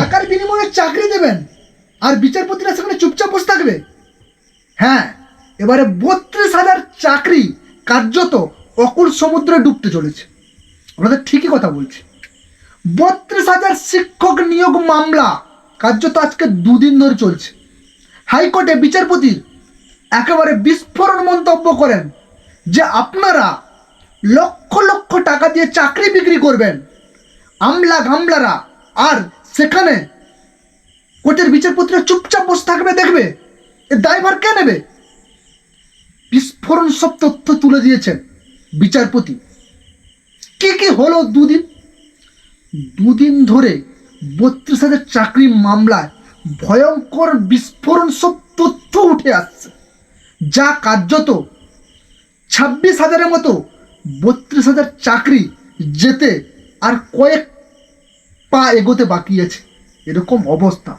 টাকার বিনিময়ে চাকরি দেবেন আর বিচারপতিরা সেখানে চুপচাপ বসে থাকবে। হ্যাঁ এবারে বত্রিশ হাজার চাকরি কার্যত অকুল সমুদ্রে ডুবতে চলেছে। আপনাদের ঠিকই কথা বলছি। বত্রিশ হাজার শিক্ষক নিয়োগ মামলা কার্যত আজকে দুদিন ধরে চলছে। হাইকোর্টে বিচারপতির একেবারে বিস্ফোরণ মন্তব্য করেন যে আপনারা লক্ষ লক্ষ টাকা দিয়ে চাকরি বিক্রি করবেন, আমলা গামলারা আর সেখানে কোর্টের বিচারপতিরা চুপচাপ বসে থাকবে, দেখবে? এর দায়ভার কে নেবে? বিস্ফোরণ সব তথ্য তুলে দিয়েছেন বিচারপতি। কি কি হলো দুদিন? দুদিন ধরে বত্রিশ হাজার চাকরি মামলায় ভয়ঙ্কর বিস্ফোরণ সব তথ্য উঠে আসছে। যা কার্যত ছাব্বিশ হাজারের মতো বত্রিশ হাজার চাকরি, যেতে আর কয়েক পা এগোতে বাকি আছে। এরকম অবস্থা।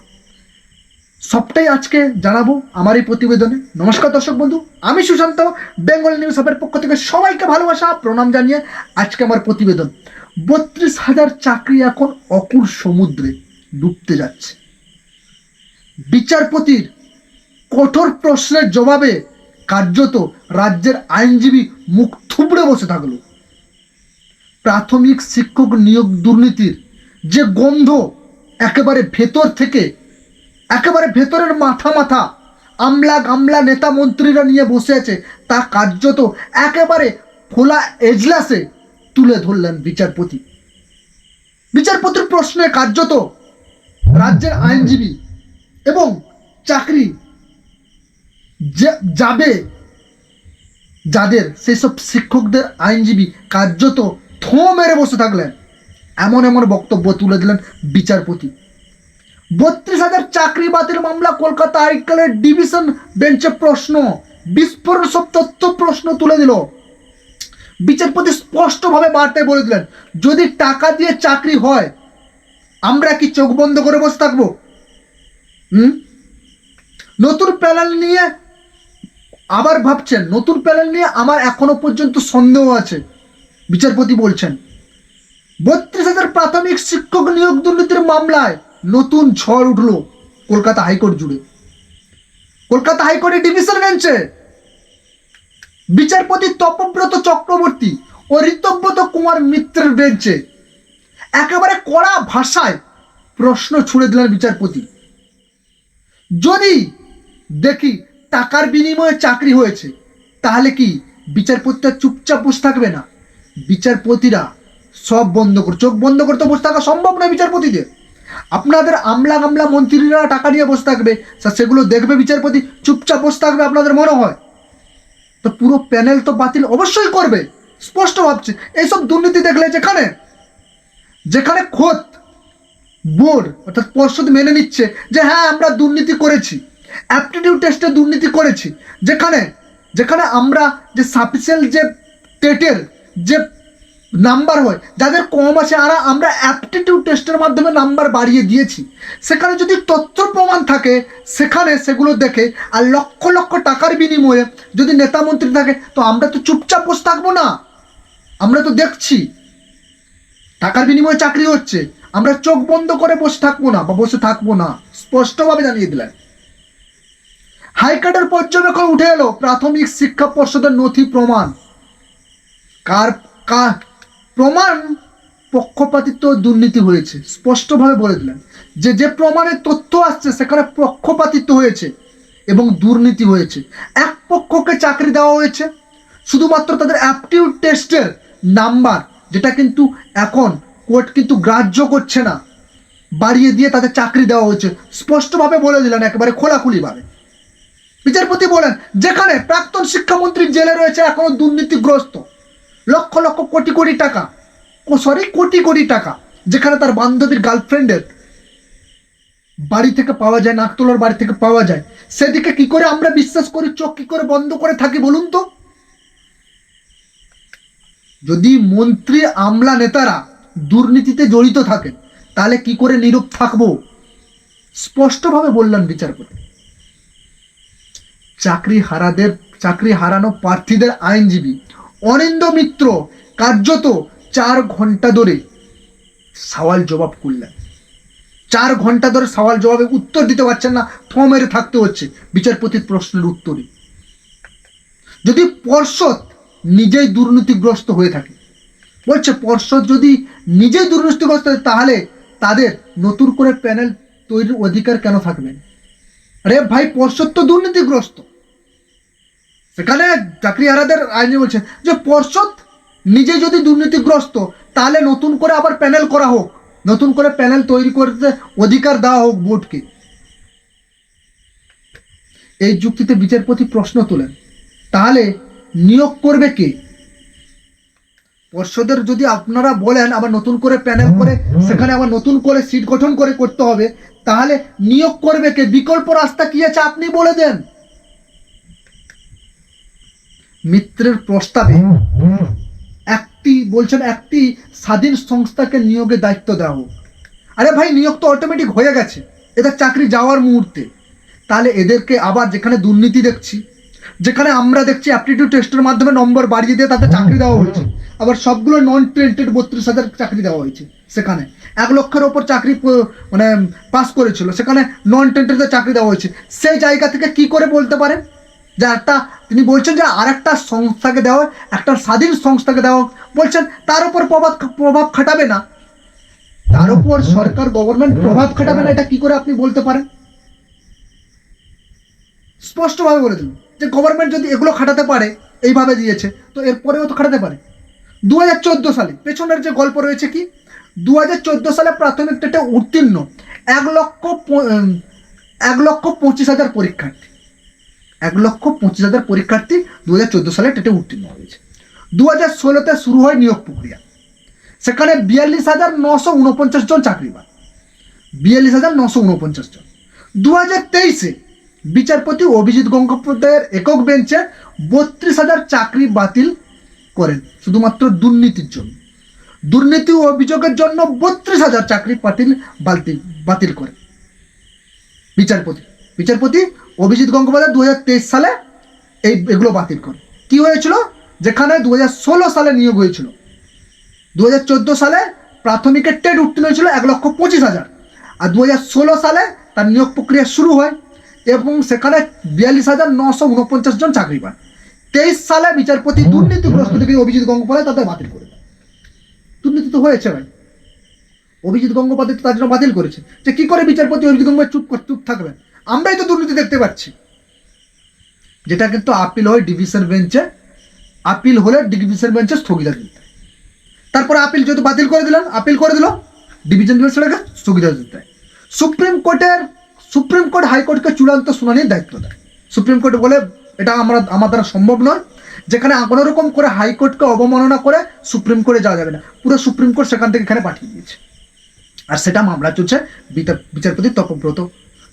সবটাই আজকে জানাব আমার এই প্রতিবেদনে। নমস্কার দর্শক বন্ধু, আমি সুশান্ত, বেঙ্গল নিউজ হাবের পক্ষ থেকে সবাইকে ভালোবাসা, প্রণাম জানিয়ে আজকে আমার প্রতিবেদন। বত্রিশ হাজার চাকরি এখন অকুর সমুদ্রে ডুবতে যাচ্ছে। বিচারপতির কঠোর প্রশ্নের জবাবে কার্যত রাজ্যের আইনজীবী মুখ থুবড়ে বসে থাকল। প্রাথমিক শিক্ষক নিয়োগ দুর্নীতির যে গন্ধ একেবারে ভেতর থেকে, একেবারে ভেতরের মাথা মাথা আমলা গামলা নেতা মন্ত্রীরা নিয়ে বসে আছে, তা কার্যত একেবারে খোলা এজলাসে তুলে ধরলেন বিচারপতি। বিচারপতির প্রশ্নে কার্যত রাজ্যের আইনজীবী এবং চাকরি যাবে, যাদের সেই সব শিক্ষকদের আইনজীবী কার্যত থো মেরে বসে থাকলেন। এমন এমন বক্তব্য তুলে দিলেন বিচারপতি। বত্রিশ হাজার চাকরি বাতিল মামলা, কলকাতা হাইকোর্টের ডিভিশন বেঞ্চে প্রশ্ন, বিস্ফোরণ সব তথ্য প্রশ্ন তুলে দিল। বিচারপতি স্পষ্টভাবে বার্তায় বলে দিলেন, যদি টাকা দিয়ে চাকরি হয়, আমরা কি চোখ বন্ধ করে বসে থাকব? হুম? নতুন প্যানেল নিয়ে আবার ভাবছেন, নতুন প্যানেল নিয়ে আমার এখনও পর্যন্ত সন্দেহ আছে, বিচারপতি বলছেন। বত্রিশ হাজার প্রাথমিক শিক্ষক নিয়োগ দুর্নীতির মামলায় নতুন ঝড় উঠল কলকাতা হাইকোর্ট জুড়ে। কলকাতা হাইকোর্টের ডিভিশন বেঞ্চে বিচারপতি তপব্রত চক্রবর্তী ও ঋতব্রত কুমার মিত্রের বেঞ্চে একেবারে কড়া ভাষায় প্রশ্ন ছুড়ে দিলেন বিচারপতি। যদি দেখি টাকার বিনিময়ে চাকরি হয়েছে, তাহলে কি বিচারপতিরা চুপচাপ বসে থাকবে না? বিচারপতিরা সব বন্ধ করে, চোখ বন্ধ করতে বসে থাকা সম্ভব নয় বিচারপতিদের। আপনাদের আমলা গামলা মন্ত্রীরা টাকা নিয়ে বসে থাকবে সেগুলো দেখবে বিচারপতি, চুপচাপ বসে থাকবে আপনাদের মনে হয়। তো পুরো প্যানেল তো বাতিল অবশ্যই করবে, স্পষ্ট ভাবছে। এইসব দুর্নীতি দেখলে যেখানে যেখানে খোদ বোর্ড অর্থাৎ পর্ষদ মেনে নিচ্ছে যে হ্যাঁ আমরা দুর্নীতি করেছি, অ্যাপটিটিউড টেস্টে দুর্নীতি করেছি। যেখানে যেখানে আমরা যে সাফিসিয়েন্ট যে টেটের, যে নাম্বার হয়। যাদের কম আছে, আর আমরা অ্যাপটিটিউড টেস্টের মাধ্যমে নাম্বার বাড়িয়ে দিয়েছি। সেখানে যদি তথ্য প্রমাণ থাকে, সেখানে সেগুলো দেখে, আর লক্ষ লক্ষ টাকার বিনিময়ে যদি নেতা মন্ত্রী থাকে, তো আমরা তো চুপচাপ বসে থাকব না। আমরা তো দেখছি। টাকার বিনিময়ে চাকরি হচ্ছে। আমরা চোখ বন্ধ করে বসে থাকব না বা বসে থাকব না। স্পষ্টভাবে জানিয়ে দিলেন। হাইকোর্টের পর্যবেক্ষণ উঠে এলো, প্রাথমিক শিক্ষা পর্ষদের নথি প্রমাণ। কার কার প্রমাণ পক্ষপাতিত্ব দুর্নীতি হয়েছে, স্পষ্টভাবে বলে দিলেন। যে যে প্রমাণের তথ্য আসছে, সেখানে পক্ষপাতিত্ব হয়েছে এবং দুর্নীতি হয়েছে। এক পক্ষকে চাকরি দেওয়া হয়েছে, শুধুমাত্র তাদের অ্যাপটিউড টেস্টের নাম্বার যেটা কিন্তু এখন কোর্ট কিন্তু গ্রাহ্য করছে না, বাড়িয়ে দিয়ে তাদের চাকরি দেওয়া হয়েছে, স্পষ্টভাবে বলে দিলেন একেবারে খোলাখুলিভাবে। বিচারপতি বলেন, যেখানে প্রাক্তন শিক্ষামন্ত্রী জেলে রয়েছে এখনও দুর্নীতিগ্রস্ত। লক্ষ লক্ষ কোটি কোটি টাকা। ও সরি কোটি কোটি টাকা, যেখানে তার বান্ধবীর গার্লফ্রেন্ডের বাড়ি থেকে পাওয়া যায় নাকতলার বাড়ি থেকে পাওয়া যায়। সেদিকে কি করে আমরা বিশ্বাস করি, চোখ কি করে বন্ধ করে থাকি বলুন তো? যদি মন্ত্রী, আমলা নেতারা দুর্নীতিতে জড়িত থাকেন, তাহলে কি করে নীরব থাকব? স্পষ্টভাবে বললেন বিচারপতি। চাকরি হারাদের, চাকরি হারানো প্রার্থীদের আইনজীবী অনিন্দ মিত্র কার্যত চার ঘণ্টা ধরে সওয়াল জবাব করলেন। চার ঘণ্টা ধরে সওয়াল জবাবে উত্তর দিতে পারছেন না, থ মেরে থাকতে হচ্ছে বিচারপতির প্রশ্নের উত্তরে। যদি পর্ষদ নিজেই দুর্নীতিগ্রস্ত হয়ে থাকে, বলছে পর্ষদ যদি নিজেই দুর্নীতিগ্রস্ত হয় তাহলে তাদের নতুন করে প্যানেল তৈরির অধিকার কেন থাকবে না? আরে ভাই, পর্ষদ তো দুর্নীতিগ্রস্ত। সেখানে চাকরিহারাদের আইনে বলছে যে পর্ষদ নিজে যদি দুর্নীতিগ্রস্ত, তাহলে নতুন করে আবার প্যানেল করা হোক। নতুন করে প্যানেল তৈরি করতে অধিকার দেওয়া হোক বোর্ডকে। এই যুক্তিতে বিচারপতি প্রশ্ন তোলেন, তাহলে নিয়োগ করবে কে? পর্ষদের যদি আপনারা বলেন আবার নতুন করে প্যানেল করে, সেখানে আবার নতুন করে সিট গঠন করে করতে হবে, তাহলে নিয়োগ করবে কে? বিকল্প রাস্তা কি আছে আপনি বলে দেন। মিত্রের প্রস্তাবে একটি বলছেন একটি স্বাধীন সংস্থাকে নিয়োগে দায়িত্ব দেওয়া হোক। আরে ভাই নিয়োগ তো অটোমেটিক হয়ে গেছে। এদের চাকরি যাওয়ার মুহূর্তে। তাহলে এদেরকে আবার যেখানে দুর্নীতি দেখছি যেখানে আমরা দেখছি অ্যাপটিটিউড টেস্টের মাধ্যমে নম্বর বাড়িয়ে দিয়ে তাদের চাকরি দেওয়া হয়েছে। আবার সবগুলো নন টেন্টেড বত্রিশ হাজার চাকরি দেওয়া হয়েছে সেখানে। এক লক্ষের ওপর চাকরি মানে পাস করেছিল। সেখানে নন টেন্টেডদের চাকরি দেওয়া হয়েছে। সেই জায়গা থেকে কি করে বলতে পারেন? যে একটা, তিনি বলছেন যে আর একটা সংস্থাকে দেওয়া একটা স্বাধীন সংস্থাকে দেওয়া বলছেন, তার উপর প্রভাব প্রভাব খাটাবে না। তার উপর সরকার গভর্নমেন্ট প্রভাব খাটাবে না, এটা কি করে আপনি বলতে পারেন? স্পষ্টভাবে বলে দিল যে গভর্নমেন্ট যদি এগুলো খাটাতে পারে, এইভাবে দিয়েছে, তো এরপরেও তো খাটাতে পারে। দু হাজার চোদ্দ সালে, পেছনের যে গল্প রয়েছে কি? দু হাজার চোদ্দ সালে প্রাথমিক টেটে উত্তীর্ণ এক লক্ষ এক লক্ষ পঁচিশ হাজার পরীক্ষার্থী। এক লক্ষ পঁচিশ হাজার পরীক্ষার্থী দু হাজার চোদ্দ সালে টেটে উত্তীর্ণ হয়েছে। দু হাজার ষোলোতে শুরু হয় নিয়োগ প্রক্রিয়া। সেখানে বিয়াল্লিশ হাজার নশো উনপঞ্চাশ জন চাকরি পায় বিয়াল্লিশ হাজার নশো উনপঞ্চাশ জন। দু হাজার তেইশে বিচারপতি অভিজিৎ গঙ্গোপাধ্যায়ের একক বেঞ্চে বত্রিশ হাজার চাকরি বাতিল করেন শুধুমাত্র দুর্নীতির জন্য। দুর্নীতি ও অভিযোগের জন্য বত্রিশ হাজার চাকরি বাতিল বাতিল বাতিল করেন। বিচারপতি। বিচারপতি অভিজিৎ গঙ্গোপাধ্যায় দুই হাজার তেইশ সালে এই এগুলো বাতিল করে কি হয়েছিল? যেখানে দু হাজার ষোলো সালে নিয়োগ হয়েছিল। দু হাজার চোদ্দ সালে প্রাথমিকের টেট উত্তীর্ণ হয়েছিল এক লক্ষ পঁচিশ হাজার। আর দু হাজার ষোলো সালে তার নিয়োগ প্রক্রিয়া শুরু হয় এবং সেখানে বিয়াল্লিশ হাজার নশো উনপঞ্চাশ জন চাকরি পায় তেইশ সালে বিচারপতি দুর্নীতিগ্রস্ত থেকে অভিজিৎ গঙ্গোপাধ্যায় তাদের বাতিল করে দেয় দুর্নীতি তো হয়েছে ভাই। অভিজিৎ গঙ্গোপাধ্যায় তার জন্য বাতিল করেছে। যে কি করে বিচারপতি অভিজিৎ গঙ্গোপাধ্যায় চুপ চুপ থাকবেন? আমরাই তো দুর্নীতি দেখতে পাচ্ছি। যেটা কিন্তু আপিল হয় ডিভিশন বেঞ্চে আপিল হলে ডিভিশন বেঞ্চে স্থগিতা দিতে। তারপরে আপিল যেহেতু বাতিল করে দিলেন আপিল করে দিল ডিভিশন বেঞ্চ সেটাকে স্থগিতা দিতে। সুপ্রিম কোর্টের, সুপ্রিম কোর্ট হাইকোর্টকে চূড়ান্ত শুনানির দায়িত্ব দেয়। সুপ্রিম কোর্ট বলে এটা আমরা, আমার দ্বারা সম্ভব নয়, যেখানে কোনো রকম করে হাইকোর্টকে অবমাননা করে সুপ্রিম কোর্টে যাওয়া যাবে না। পুরো সুপ্রিম কোর্ট সেখান থেকে এখানে পাঠিয়ে দিয়েছে। আর সেটা মামলা চলছে বিচারপতি তপব্রত।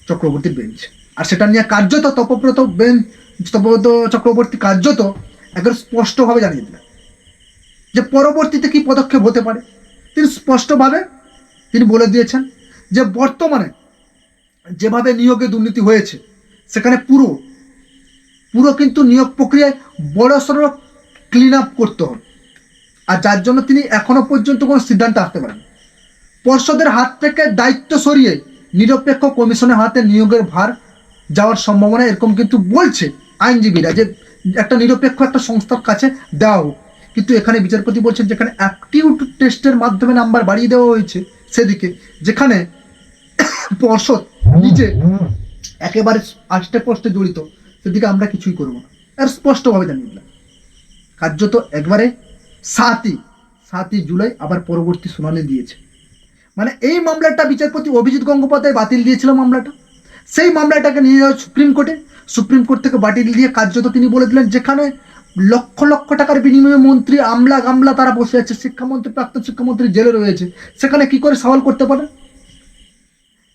চক্রবর্তীর বেঞ্চ আর সেটা নিয়ে কার্যত তপব্রত বেঞ্চ তপব্রত চক্রবর্তী কার্যত একবার স্পষ্টভাবে জানিয়ে দিলেন যে পরবর্তীতে কি পদক্ষেপ হতে পারে। তিনি স্পষ্টভাবে তিনি বলে দিয়েছেন যে বর্তমানে যেভাবে নিয়োগে দুর্নীতি হয়েছে, সেখানে পুরো পুরো কিন্তু নিয়োগ প্রক্রিয়ায় বড় সড়ো ক্লিন আপ করতে হবে। আর যার জন্য তিনি এখনও পর্যন্ত কোনো সিদ্ধান্ত আসতে পারেন পর্ষদের হাত থেকে দায়িত্ব সরিয়ে নিরপেক্ষ কমিশনের হাতে নিয়োগের ভার যাওয়ার সম্ভাবনা এরকম কিন্তু বলছে আইনজীবীরা যে একটা নিরপেক্ষ একটা সংস্থার কাছে দেওয়া হোক কিন্তু এখানে বিচারপতি বলছেন যেখানে অ্যাপটিউড টেস্টের মাধ্যমে নাম্বার বাড়িয়ে দেওয়া হয়েছে সেদিকে। যেখানে পর্ষদ নিজে একেবারে আষ্টে পোস্টে জড়িত, সেদিকে আমরা কিছুই করব না। আর স্পষ্টভাবে জানিয়ে দিলাম, কার্যত একবারে সাতই সাতই জুলাই আবার পরবর্তী শুনানি দিয়েছে। মানে এই মামলাটা বিচারপতি অভিজিৎ গঙ্গোপাধ্যায় বাতিল দিয়েছিল মামলাটা। সেই মামলাটাকে নিয়ে যাওয়া সুপ্রিম কোর্টে। সুপ্রিম কোর্ট থেকে বাতিল দিয়ে কার্যত তিনি বলে দিলেন, যেখানে লক্ষ লক্ষ টাকার বিনিময়ে মন্ত্রী আমলা গামলা তারা বসে আছে, শিক্ষামন্ত্রী, প্রাক্তন শিক্ষামন্ত্রী জেলে রয়েছে। সেখানে কি করে সওয়াল করতে পারে?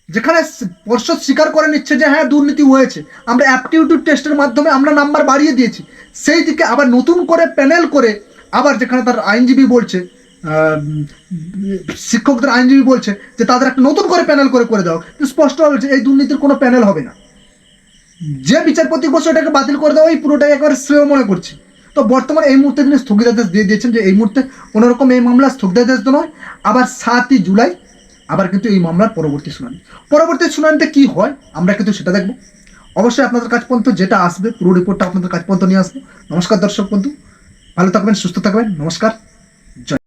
যেখানে পর্ষদ স্বীকার করে নিচ্ছে যে হ্যাঁ দুর্নীতি হয়েছে। আমরা অ্যাপটিউটিউড টেস্টের মাধ্যমে আমরা নাম্বার বাড়িয়ে দিয়েছি। সেই দিকে আবার নতুন করে প্যানেল করে আবার যেখানে তার আইনজীবী বলছে শিক্ষকদের আইনজীবী বলছে যে তাদের একটা নতুন করে প্যানেল করে করে দাও। স্পষ্ট বলছে, এই দুর্নীতির কোনো প্যানেল হবে না। যে বিচারপতি বসে এটাকে বাতিল করে দেওয়া এই পুরোটাই একবার শ্রেয় মনে করছি। তো বর্তমানে এই মুহূর্তে তিনি স্থগিতাদেশ দিয়ে দিয়েছেন যে এই মুহূর্তে কোনোরকম এই মামলা স্থগিতাদেশ তো নয়, আবার সাতই জুলাই, আবার কিন্তু এই মামলার পরবর্তী শুনানি। পরবর্তী শুনানিতে কি হয়, আমরা কিন্তু সেটা দেখব। অবশ্যই আপনাদের কাছ পর্যন্ত যেটা আসবে, পুরো রিপোর্টটা আপনাদের কাছ পর্যন্ত নিয়ে আসব। নমস্কার দর্শক বন্ধু, ভালো থাকবেন, সুস্থ থাকবেন, নমস্কার, জয়।